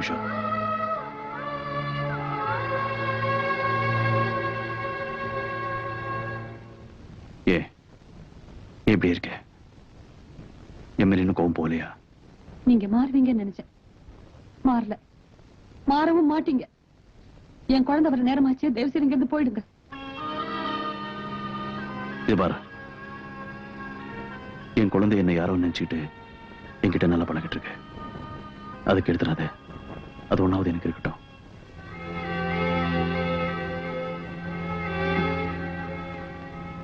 நிமிஷம். ஏ ஏன் இப்படி இருக்க? என் மேல கோவம் போகலையா? நீங்க மாறுவீங்கன்னு நினைச்சேன். மாறல. மாறவும் மாட்டீங்க. என் குழந்தை வர நேரமாச்சு தயவு செய்து இங்க இருந்து போயிடுங்க. இது பாரு. என் குழந்தை என்னை யாரோ நினைச்சுக்கிட்டு என்கிட்ட நல்லா பழகிட்டு இருக்கு. அதுக்கு எடுத்துறாத அது ஒண்ணாவது எனக்கு இருக்கட்டும்.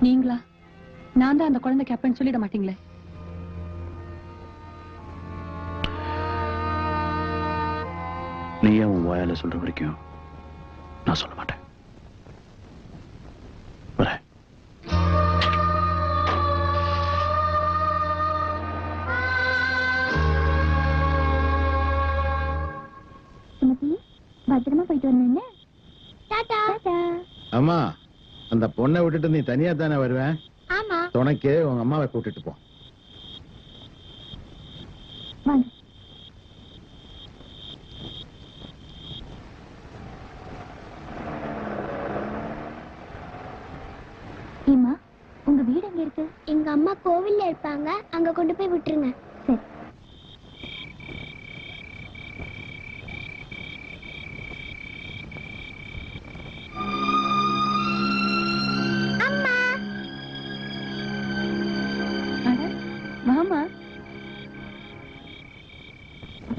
நீங்களா? நான் தான் அந்த குழந்தைக்கு அப்பன்னு சொல்லிட மாட்டீங்களே? நீ ஏன் உன் வாயால சொல்ற வரைக்கும் நான் சொல்ல மாட்டேன். வரேன். போயிட்டு வரணும் டாடா. டாடா. அம்மா அந்த பொண்ணை விட்டுட்டு நீ தனியா தானே வருவேன் ஆமா. துணைக்கு உங்க அம்மாவை கூட்டிட்டு போ. வாங்க. ஏம்மா உங்க வீடு எங்க இருக்கு? எங்க அம்மா கோவில்ல இருப்பாங்க. அங்க கொண்டு போய் விட்டுருங்க.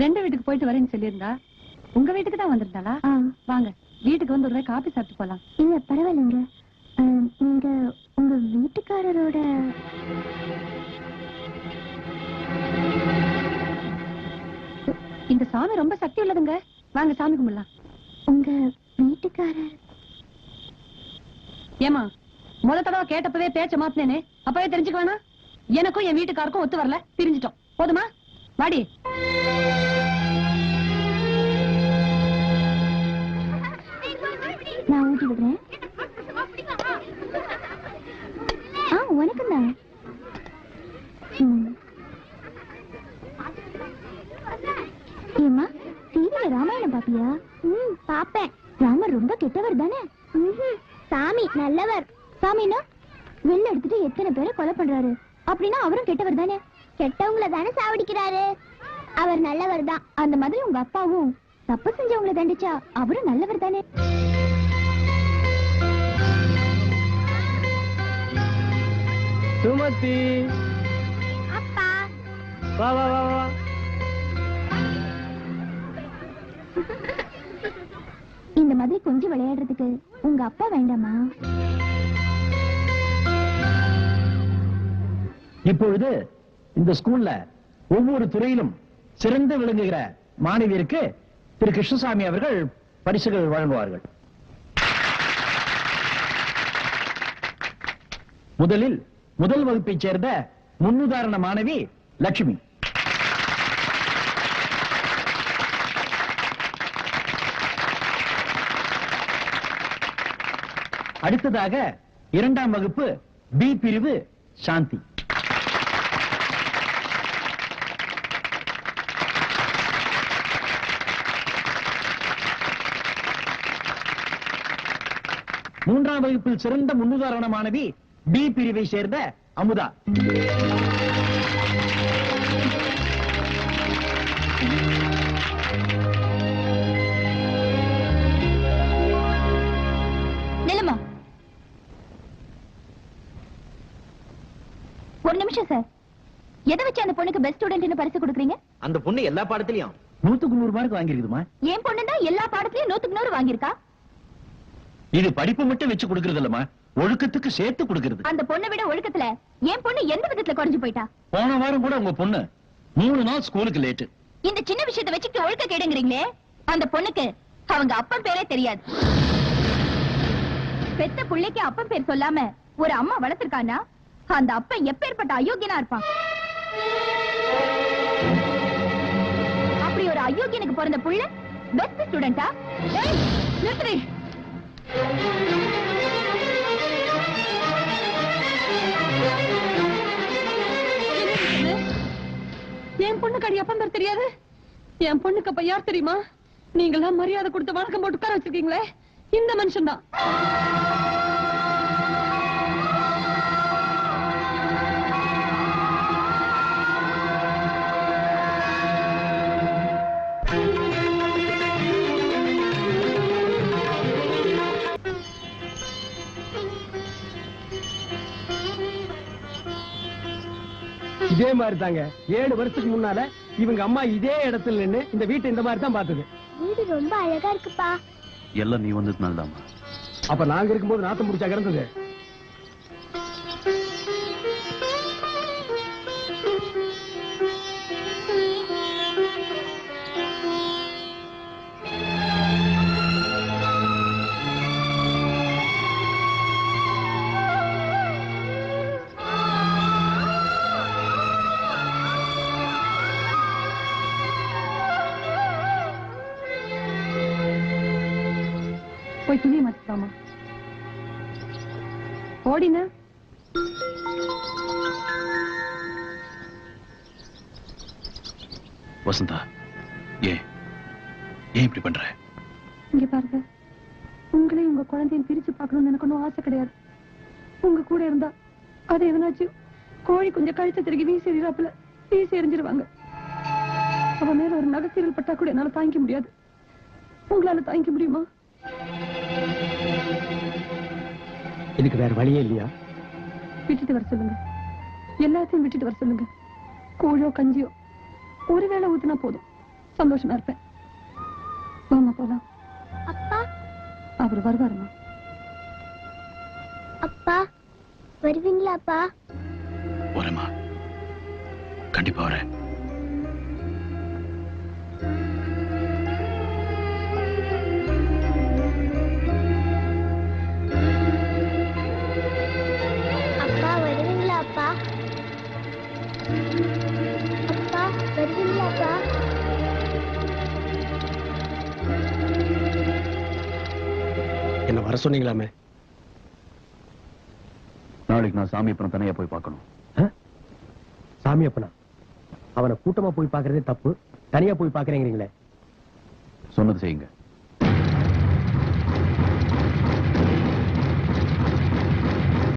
ரெண்டு வீட்டுக்கு போயிட்டு வரேன்னு சொல்லியிருந்தா உங்க வீட்டுக்கு தான் வந்திருந்தாளா? வாங்க வீட்டுக்கு வந்து ஒரு காபி சாப்பிட்டு போலாம். இல்ல பரவாயில்லைங்க. நீங்க உங்க வீட்டுக்காரரோட இந்த சாமி ரொம்ப சக்தி உள்ளதுங்க. வாங்க சாமி கும்பிடலாம். உங்க வீட்டுக்காரர் ஏமா முத தடவை கேட்டப்பவே பேச்ச மாத்தினேனே. அப்பவே தெரிஞ்சுக்க வேணாம் எனக்கும் என் வீட்டுக்காருக்கும் ஒத்து வரல. பிரிஞ்சிட்டோம். போதுமா? வாடி. டிவில ராமாயணம் பாப்பியா? ம் பாப்பேன். ராமர் ரொம்ப கெட்டவர் தானே? சாமி நல்லவர். சாமினா வெள்ள எடுத்துட்டு எத்தனை பேரை கொலை பண்றாரு? அப்படின்னா அவரும் கெட்டவர் தானே? கெட்டவங்கள தானே சாவடிக்கிறாரு? அவர் நல்லவர் தான். அந்த மாதிரி உங்க அப்பாவும் தப்பு செஞ்சவங்கள தண்டிச்சா அவரும் நல்லவர் தானே? சுமதி. அப்பா. வா வா வா வா. இந்த மாதிரி கொஞ்சம் விளையாடுறதுக்கு உங்க அப்பா வேண்டாமா? இப்பொழுது இந்த ஸ்கூல்ல ஒவ்வொரு துறையிலும் சிறந்து விளங்குகிற மாணவியருக்கு திரு கிருஷ்ணசாமி அவர்கள் பரிசுகள் வழங்குவார்கள். முதலில் முதல் வகுப்பைச் சேர்ந்த முன்னுதாரண மாணவி லட்சுமி. அடுத்ததாக இரண்டாம் வகுப்பு பி பிரிவு சாந்தி. மூன்றாம் வகுப்பில் சிறந்த முன்னுதாரண மாணவி பி பிரிவை சேர்ந்த அமுதா. நிமிஷம் சார் எதை வச்சு அந்த பொண்ணுக்கு பெஸ்ட் ஸ்டூடெண்ட்னு பரிசு கொடுக்குறீங்க? அந்த பொண்ணு எல்லா பாடத்திலயும். நூத்துக்கு நூறு மார்க் வாங்கியிருக்குதுமா என் பொண்ணு தான் எல்லா பாடத்திலயும் நூத்துக்கு நூறு வாங்கியிருக்கா? இது படிப்பு மட்டும் வச்சு கொடுக்கறது இல்லம்மா ஒழுக்கத்துக்கு சேர்த்து கொடுக்கறது. அந்த பொண்ணை விட ஒழுக்கத்துல என் பொண்ணு எந்த விதத்துல குறைஞ்சு போயிட்டா? போன வாரம் கூட உங்க பொண்ணு மூணு நாள் ஸ்கூலுக்கு லேட்டு இந்த சின்ன விஷயத்தை வச்சுட்டு ஒழுக்க கேடுங்கிறீங்களே அந்த பொண்ணுக்கு அவங்க அப்பன் பேரே தெரியாது. பெத்த புள்ளைக்கு அப்பன் பேர் சொல்லாம ஒரு அம்மா வளர்த்திருக்கானா அந்த அப்பன் எப்பேற்பட்ட அயோக்கியனா இருப்பான்? அப்படி ஒரு அயோக்கியனுக்கு பிறந்த புள்ள பெஸ்ட் ஸ்டூடெண்டா நிறுத்துறே என் பொண்ணுக்கு அடி அப்பம் தெரியாது? என் பொண்ணுக்கு அப்ப யார் தெரியுமா? நீங்களாம் மரியாதை கொடுத்து வணக்கம் போட்டு உட்கார வச்சிருக்கீங்களே? இந்த மனுஷன் தான் இதே மாதிரி தாங்க ஏழு வருஷத்துக்கு முன்னால இவங்க அம்மா இதே இடத்துல நின்னு இந்த வீட்டை இந்த மாதிரி தான் பார்த்தது. வீடு ரொம்ப அழகா இருக்குப்பா. எல்லாம் நீ வந்ததுனால தாம்மா அப்ப நாங்க இருக்கும்போது நாத்தம் முடிச்சா கிடந்தது. போய் துணியை மாத்திக்கலாமா? ஓடின? வசந்தா ஏன்? ஏன் இப்படி பண்ற? இங்க பாருங்க. உங்களையும் உங்க குழந்தையும் பிரிச்சு பார்க்கணும்னு எனக்கு ஒன்றும் ஆசை கிடையாது. உங்க கூட இருந்தா அது எதனாச்சும் கோழி கொஞ்சம் கழுத்தை திருக்கி வீசி எறிறாப்புல வீசி எறிஞ்சிருவாங்க. அவ மேல ஒரு நகைக்கீரல் பட்டா கூட என்னால தாங்கிக்க முடியாது. உங்களால தாங்கிக்க முடியுமா? இதுக்கு வேற வழியே இல்லையா? விட்டுட்டு வர சொல்லுங்க. எல்லாத்தையும் விட்டுட்டு வர சொல்லுங்க. கூழோ கஞ்சியோ ஒருவேளை ஊத்துனா போதும். சந்தோஷமா இருப்பேன். வாமா போலாம். அப்பா? அவர் வருவாருமா அப்பா வருவீங்களா அப்பா வரேம்மா கண்டிப்பா வரேன். வர சொன்னீங்களாமே? நாளைக்கு நான் சாமி அப்புறம் தனியா போய் பார்க்கணும். சாமி அப்பனா அவனை கூட்டமா போய் பாக்குறதே தப்பு. தனியா போய் பாக்குறேங்கிறீங்களே சொன்னது செய்யுங்க.